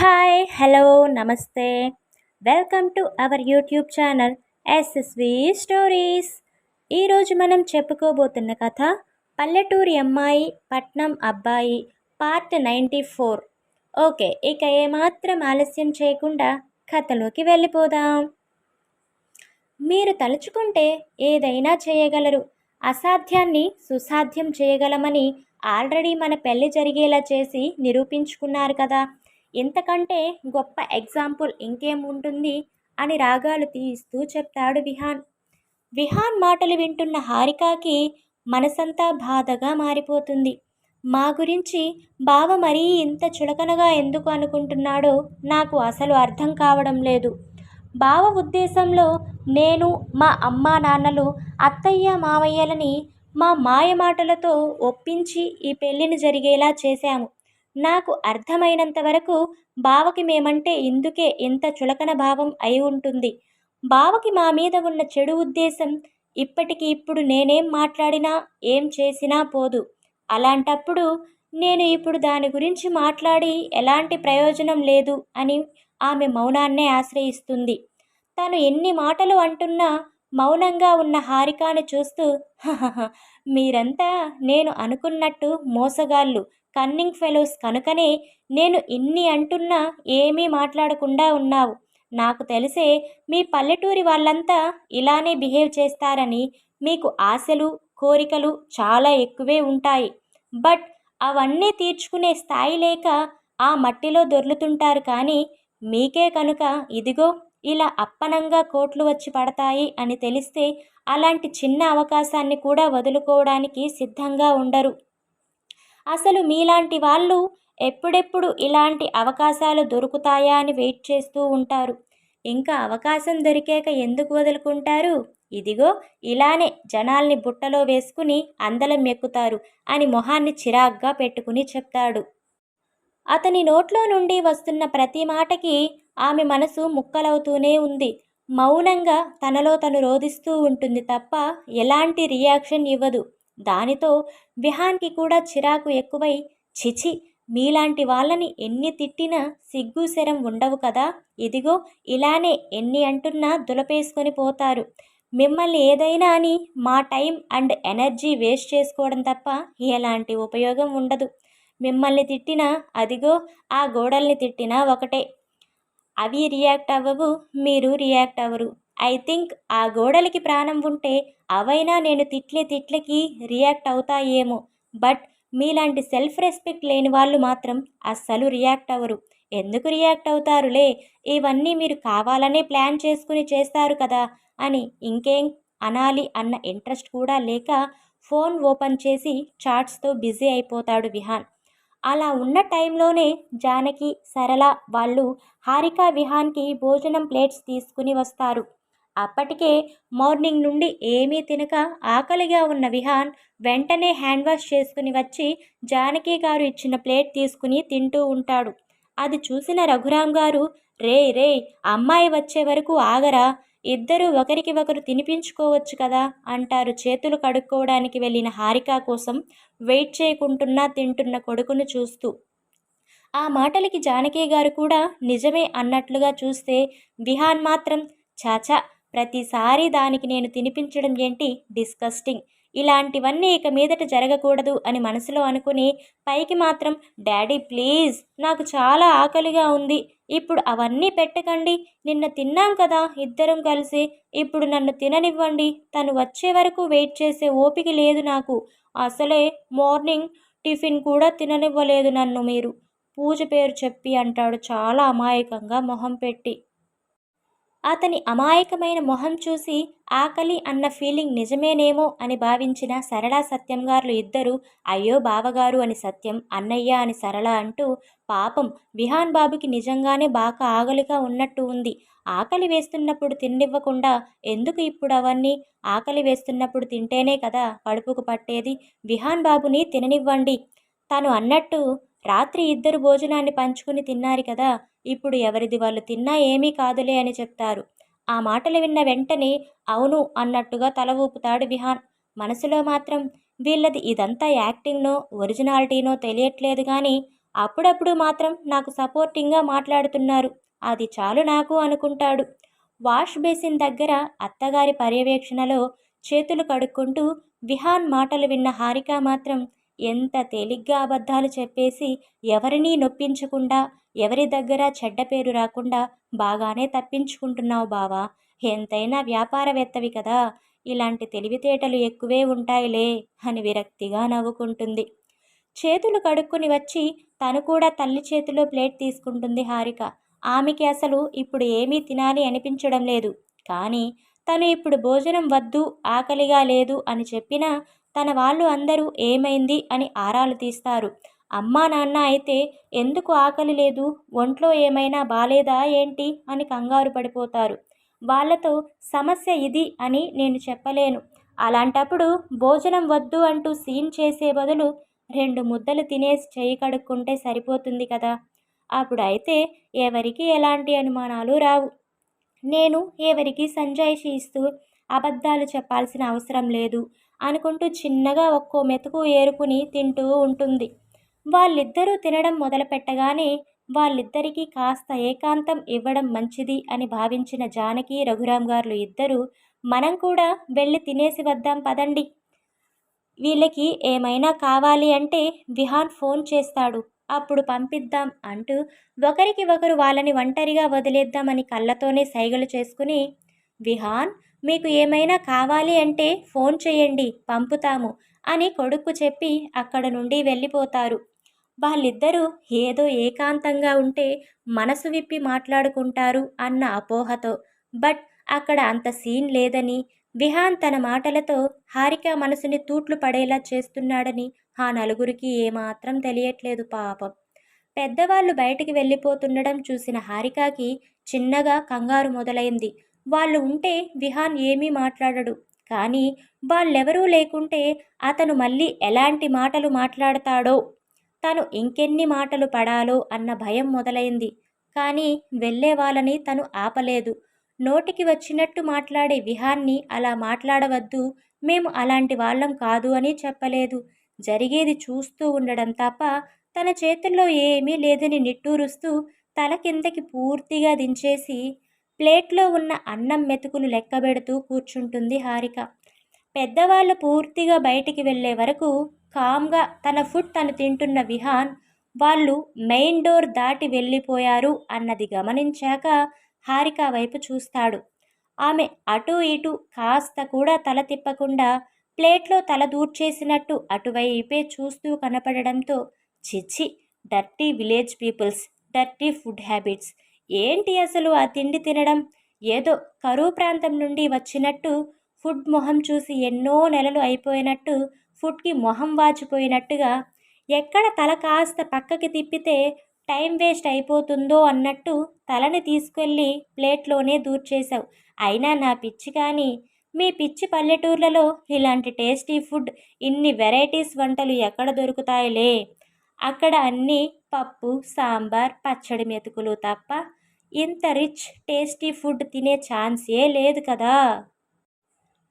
Hi hello నమస్తే. Welcome to our YouTube channel SSV stories ఈరోజు మనం చెప్పుకోబోతున్న కథ పల్లెటూరి అమ్మాయి పట్నం అబ్బాయి పార్ట్ నైంటీ ఫోర్ ఓకే ఇక ఏమాత్రం ఆలస్యం చేయకుండా కథలోకి వెళ్ళిపోదాం. మీరు తలుచుకుంటే ఏదైనా చేయగలరు. అసాధ్యాన్ని సుసాధ్యం చేయగలమని ఆల్రెడీ మన పెళ్ళి జరిగేలా చేసి నిరూపించుకున్నారు కదా. ఇంతకంటే గొప్ప ఎగ్జాంపుల్ ఇంకేం ఉంటుంది అని రాగాలు తీస్తూ చెప్తాడు విహాన్. విహాన్ మాటలు వింటున్న హారికాకి మనసంతా బాధగా మారిపోతుంది. మా గురించి బావ మరీ ఇంత చులకనగా ఎందుకు అనుకుంటున్నాడో నాకు అసలు అర్థం కావడం లేదు. బావ ఉద్దేశంలో నేను మా అమ్మా నాన్నలు అత్తయ్య మావయ్యలని మా మాయ మాటలతో ఒప్పించి ఈ పెళ్ళిని జరిగేలా చేశాము. నాకు అర్థమైనంత వరకు బావకి మేమంటే ఇందుకే ఇంత చులకన భావం అయి ఉంటుంది. బావకి మా మీద ఉన్న చెడు ఉద్దేశం ఇప్పటికి ఇప్పుడు నేనేం మాట్లాడినా ఏం చేసినా పోదు. అలాంటప్పుడు నేను ఇప్పుడు దాని గురించి మాట్లాడి ఎలాంటి ప్రయోజనం లేదు అని ఆమె మౌనాన్నే ఆశ్రయిస్తుంది. తను ఎన్ని మాటలు అంటున్నా మౌనంగా ఉన్న హారికాను చూస్తూ మీరంతా నేను అనుకున్నట్టు మోసగాళ్ళు. కన్నింగ్ ఫెలోస్ కనుకనే నేను ఇన్ని అంటున్నా ఏమీ మాట్లాడకుండా ఉన్నావు. నాకు తెలిసే మీ పల్లెటూరి వాళ్ళంతా ఇలానే బిహేవ్ చేస్తారని మీకు ఆశలు కోరికలు చాలా ఎక్కువే ఉంటాయి. బట్ అవన్నీ తీర్చుకునే స్థాయి లేక ఆ మట్టిలో దొర్లుతుంటారు కానీ మీకే కనుక ఇదిగో ఇలా అప్పనంగా కోట్లు వచ్చి పడతాయి అని తెలిస్తే అలాంటి చిన్న అవకాశాన్ని కూడా వదులుకోవడానికి సిద్ధంగా ఉండరు. అసలు మీలాంటి వాళ్ళు ఎప్పుడెప్పుడు ఇలాంటి అవకాశాలు దొరుకుతాయా అని వెయిట్ చేస్తూ ఉంటారు. ఇంకా అవకాశం దొరికాక ఎందుకు వదులుకుంటారు? ఇదిగో ఇలానే జనాల్ని బుట్టలో వేసుకుని అందలం ఎక్కుతారు అని మొహాన్ని చిరాగ్గా పెట్టుకుని చెప్తాడు. అతని నోట్లో నుండి వస్తున్న ప్రతి మాటకి ఆమె మనసు ముక్కలవుతూనే ఉంది. మౌనంగా తనలో తను రోధిస్తూ ఉంటుంది తప్ప ఎలాంటి రియాక్షన్ ఇవ్వదు. దానితో విహాన్కి కూడా చిరాకు ఎక్కువై చిచి మీలాంటి వాళ్ళని ఎన్ని తిట్టినా సిగ్గు శరం ఉండవు కదా ఇదిగో ఇలానే ఎన్ని అంటున్నా దులపేసుకొని పోతారు. మిమ్మల్ని ఏదైనా అని మా టైం అండ్ ఎనర్జీ వేస్ట్ చేసుకోవడం తప్ప ఎలాంటి ఉపయోగం ఉండదు. మిమ్మల్ని తిట్టినా అదిగో ఆ గోడల్ని తిట్టినా ఒకటే. అవి రియాక్ట్ అవ్వవు మీరు రియాక్ట్ అవ్వరు. ఐ థింక్ ఆ గోడలకి ప్రాణం ఉంటే అవైనా నేను తిట్లే తిట్లకి రియాక్ట్ అవుతాయేమో. బట్ మీలాంటి సెల్ఫ్ రెస్పెక్ట్ లేని వాళ్ళు మాత్రం అస్సలు రియాక్ట్ అవ్వరు. ఎందుకు రియాక్ట్ అవుతారులే? ఇవన్నీ మీరు కావాలనే ప్లాన్ చేసుకుని చేస్తారు కదా అని ఇంకేం అనాలి అన్న ఇంట్రెస్ట్ కూడా లేక ఫోన్ ఓపెన్ చేసి చాట్స్తో బిజీ అయిపోతాడు విహాన్. అలా ఉన్న టైంలోనే జానకి సరళ వాళ్ళు హారిక విహాన్కి భోజనం ప్లేట్స్ తీసుకుని వస్తారు. అప్పటికే మార్నింగ్ నుండి ఏమీ తినక ఆకలిగా ఉన్న విహాన్ వెంటనే హ్యాండ్ వాష్ చేసుకుని వచ్చి జానకి గారు ఇచ్చిన ప్లేట్ తీసుకుని తింటూ ఉంటాడు. అది చూసిన రఘురాం గారు రే రే అమ్మాయి వచ్చే వరకు ఆగరా ఇద్దరు ఒకరికి ఒకరు తినిపించుకోవచ్చు కదా అంటారు చేతులు కడుక్కోవడానికి వెళ్ళిన హారిక కోసం వెయిట్ చేయకుంటున్నా తింటున్న కొడుకును చూస్తూ. ఆ మాటలకి జానకి గారు కూడా నిజమే అన్నట్లుగా చూస్తే విహాన్ మాత్రం చాచా ప్రతిసారి దానికి నేను తినిపించడం ఏంటి? డిస్కస్టింగ్. ఇలాంటివన్నీ ఇక మీదట జరగకూడదు అని మనసులో అనుకుని పైకి మాత్రం డాడీ ప్లీజ్ నాకు చాలా ఆకలిగా ఉంది. ఇప్పుడు అవన్నీ పెట్టకండి. నిన్న తిన్నాం కదా ఇద్దరం కలిసి. ఇప్పుడు నన్ను తిననివ్వండి. తను వచ్చే వరకు వెయిట్ చేసే ఓపిక లేదు నాకు. అసలే మార్నింగ్ టిఫిన్ కూడా తిననివ్వలేదు నన్ను మీరు. పూజ పేరు చెప్పి అంటాడు చాలా అమాయకంగా మొహం పెట్టి. అతని అమాయకమైన మొహం చూసి ఆకలి అన్న ఫీలింగ్ నిజమేనేమో అని భావించిన సరళ సత్యం గారు ఇద్దరు అయ్యో బావగారు అని సత్యం అన్నయ్య అని సరళ అంటూ పాపం విహాన్ బాబుకి నిజంగానే బాగా ఆకలిగా ఉన్నట్టు ఉంది. ఆకలి వేస్తున్నప్పుడు తిండివ్వకుండా ఎందుకు ఇప్పుడు అవన్నీ? ఆకలి వేస్తున్నప్పుడు తింటేనే కదా కడుపుకు పట్టేది. విహాన్ బాబుని తిననివ్వండి. తను అన్నట్టు రాత్రి ఇద్దరు భోజనాన్ని పంచుకుని తిన్నారు కదా ఇప్పుడు ఎవరిది వాళ్ళు తిన్నా ఏమీ కాదులే అని చెప్తారు. ఆ మాటలు విన్న వెంటనే అవును అన్నట్టుగా తల ఊపుతాడు విహాన్. మనసులో మాత్రం వీళ్ళది ఇదంతా యాక్టింగ్నో ఒరిజినాలిటీనో తెలియట్లేదు కానీ అప్పుడప్పుడు మాత్రం నాకు సపోర్టింగ్గా మాట్లాడుతున్నారు. అది చాలు నాకు అనుకుంటాడు. వాష్ బేసిన్ దగ్గర అత్తగారి పర్యవేక్షణలో చేతులు కడుక్కుంటూ విహాన్ మాటలు విన్న హారిక మాత్రం ఎంత తేలిగ్గా అబద్ధాలు చెప్పేసి ఎవరినీ నొప్పించకుండా ఎవరి దగ్గర చెడ్డ పేరు రాకుండా బాగానే తప్పించుకుంటున్నావు బావా. ఎంతైనా వ్యాపారవేత్తవి కదా. ఇలాంటి తెలివితేటలు ఎక్కువే ఉంటాయిలే అని విరక్తిగా నవ్వుకుంటుంది. చేతులు కడుక్కుని వచ్చి తను కూడా తల్లి చేతిలో ప్లేట్ తీసుకుంటుంది హారిక. ఆమెకి అసలు ఇప్పుడు ఏమీ తినాలి అనిపించడం లేదు. కానీ తను ఇప్పుడు భోజనం వద్దు ఆకలిగా లేదు అని చెప్పినా తన వాళ్ళు అందరూ ఏమైంది అని ఆరాలు తీస్తారు. అమ్మా నాన్న అయితే ఎందుకు ఆకలి లేదు? ఒంట్లో ఏమైనా బాలేదా ఏంటి? అని కంగారు పడిపోతారు. వాళ్ళతో సమస్య ఇది అని నేను చెప్పలేను. అలాంటప్పుడు భోజనం వద్దు అంటూ సీన్ చేసే బదులు రెండు ముద్దలు తినేసి చేయి కడుక్కుంటే సరిపోతుంది కదా? అప్పుడైతే ఎవరికి ఎలాంటి అనుమానాలు రావు. నేను ఎవరికి సంజాయిషి ఇస్తూ అబద్ధాలు చెప్పాల్సిన అవసరం లేదు. అనుకుంటూ చిన్నగా ఒక్కో మెతుకు ఏరుకుని తింటూ ఉంటుంది. వాళ్ళిద్దరూ తినడం మొదలుపెట్టగానే వాళ్ళిద్దరికీ కాస్త ఏకాంతం ఇవ్వడం మంచిది అని భావించిన జానకి రఘురామ్ గారు ఇద్దరు మనం కూడా వెళ్ళి తినేసి వద్దాం పదండి. వీళ్ళకి ఏమైనా కావాలి అంటే విహాన్ ఫోన్ చేస్తాడు. అప్పుడు పంపిద్దాం అంటూ ఒకరికి ఒకరు వాళ్ళని ఒంటరిగా వదిలేద్దామని కళ్ళతోనే సైగలు చేసుకుని విహాన్ మీకు ఏమైనా కావాలి అంటే ఫోన్ చేయండి పంపుతాము అని కొడుకు చెప్పి అక్కడ నుండి వెళ్ళిపోతారు. వాళ్ళిద్దరూ ఏదో ఏకాంతంగా ఉంటే మనసు విప్పి మాట్లాడుకుంటారు అన్న అపోహతో. బట్ అక్కడ అంత సీన్ లేదని విహాన్ తన మాటలతో హారిక మనసుని తూట్లు పడేలా చేస్తున్నాడని ఆ నలుగురికి ఏమాత్రం తెలియట్లేదు పాపం. పెద్దవాళ్ళు బయటికి వెళ్ళిపోతుండడం చూసిన హారికాకి చిన్నగా కంగారు మొదలైంది. వాళ్ళు ఉంటే విహాన్ ఏమీ మాట్లాడడు. కానీ వాళ్ళెవరూ లేకుంటే అతను మళ్ళీ ఎలాంటి మాటలు మాట్లాడతాడో తను ఇంకెన్ని మాటలు పడాలో అన్న భయం మొదలైంది. కానీ వెళ్ళే వాళ్ళని తను ఆపలేదు. నోటికి వచ్చినట్టు మాట్లాడే విహాన్ని అలా మాట్లాడవద్దు మేము అలాంటి వాళ్ళం కాదు అని చెప్పలేదు. జరిగేది చూస్తూ ఉండడం తప్ప తన చేతుల్లో ఏమీ లేదని నిట్టూరుస్తూ తల కిందకి పూర్తిగా దించేసి ప్లేట్లో ఉన్న అన్నం మెతుకులు లెక్కబెడుతూ కూర్చుంటుంది హారిక. పెద్దవాళ్ళు పూర్తిగా బయటికి వెళ్ళే వరకు కామ్గా తన ఫుడ్ తను తింటున్న విహాన్ వాళ్ళు మెయిన్ డోర్ దాటి వెళ్ళిపోయారు అన్నది గమనించాక హారిక వైపు చూస్తాడు. ఆమె అటు ఇటు కాస్త కూడా తల తిప్పకుండా ప్లేట్లో తల దూర్చేసినట్టు అటువైపే చూస్తూ కనపడడంతో చిచ్చి dirty village peoples dirty food habits ఏంటి అసలు ఆ తిండి తినడం? ఏదో కరువు ప్రాంతం నుండి వచ్చినట్టు ఫుడ్ మొహం చూసి ఎన్నో నెలలు అయిపోయినట్టు ఫుడ్కి మొహం వాచిపోయినట్టుగా ఎక్కడ తల కాస్త పక్కకి తిప్పితే టైం వేస్ట్ అయిపోతుందో అన్నట్టు తలని తీసుకెళ్ళి ప్లేట్లోనే దూర్చేశావు. అయినా నా పిచ్చి కానీ మీ పిచ్చి పల్లెటూర్లలో ఇలాంటి టేస్టీ ఫుడ్ ఇన్ని వెరైటీస్ వంటలు ఎక్కడ దొరుకుతాయిలే? అక్కడ అన్నీ పప్పు సాంబార్ పచ్చడి మెతుకులు తప్ప ఇంత రిచ్ టేస్టీ ఫుడ్ తినే ఛాన్సే లేదు కదా.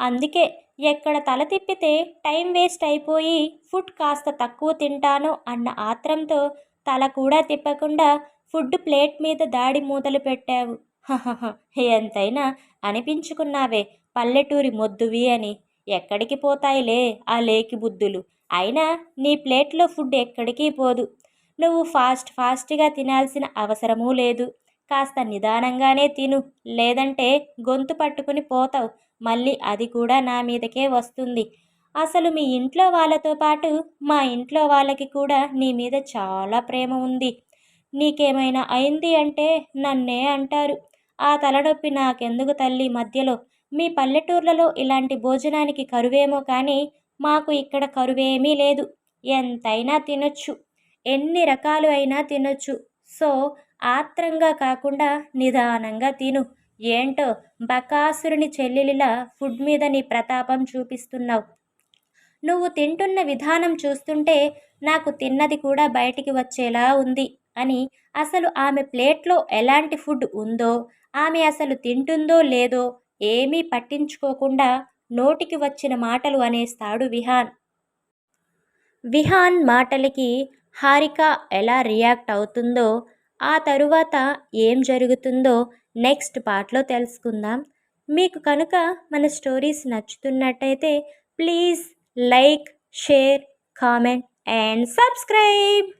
అందుకే ఎక్కడ తల తిప్పితే టైం వేస్ట్ అయిపోయి ఫుడ్ కాస్త తక్కువ తింటాను అన్న ఆత్రంతో తల కూడా తిప్పకుండా ఫుడ్ ప్లేట్ మీద దాడి మూతలు పెట్టావు. ఎంతైనా అనిపించుకున్నావే పల్లెటూరి మొద్దువి అని. ఎక్కడికి పోతాయిలే ఆ లేకి బుద్ధులు. అయినా నీ ప్లేట్లో ఫుడ్ ఎక్కడికి పోదు. నువ్వు ఫాస్ట్ ఫాస్ట్గా తినాల్సిన అవసరమూ లేదు. కాస్త నిదానంగానే తిను. లేదంటే గొంతు పట్టుకుని పోతావు. మళ్ళీ అది కూడా నా మీదకే వస్తుంది. అసలు మీ ఇంట్లో వాళ్ళతో పాటు మా ఇంట్లో వాళ్ళకి కూడా నీ మీద చాలా ప్రేమ ఉంది. నీకేమైనా అయింది అంటే నన్నే అంటారు. ఆ తలనొప్పి నాకెందుకు తల్లి మధ్యలో? మీ పల్లెటూర్లలో ఇలాంటి భోజనానికి కరువేమో కానీ మాకు ఇక్కడ కరువేమీ లేదు. ఎంతైనా తినొచ్చు. ఎన్ని రకాలు అయినా తినొచ్చు. సో ఆత్రంగా కాకుండా నిదానంగా తిను. ఏంటో బకాసురుని చెల్లెలిలా ఫుడ్ మీద నీ ప్రతాపం చూపిస్తున్నావు. నువ్వు తింటున్న విధానం చూస్తుంటే నాకు తిన్నది కూడా బయటికి వచ్చేలా ఉంది అని అసలు ఆమె ప్లేట్లో ఎలాంటి ఫుడ్ ఉందో ఆమె అసలు తింటుందో లేదో ఏమీ పట్టించుకోకుండా నోటికి వచ్చిన మాటలు అనేస్తాడు విహాన్. విహాన్ మాటలకి హారిక ఎలా రియాక్ట్ అవుతుందో ఆ తరువాత ఏం జరుగుతుందో నెక్స్ట్ పార్ట్లో తెలుసుకుందాం. మీకు కనుక మన stories నచ్చుతున్నట్టయితే please like share comment and subscribe.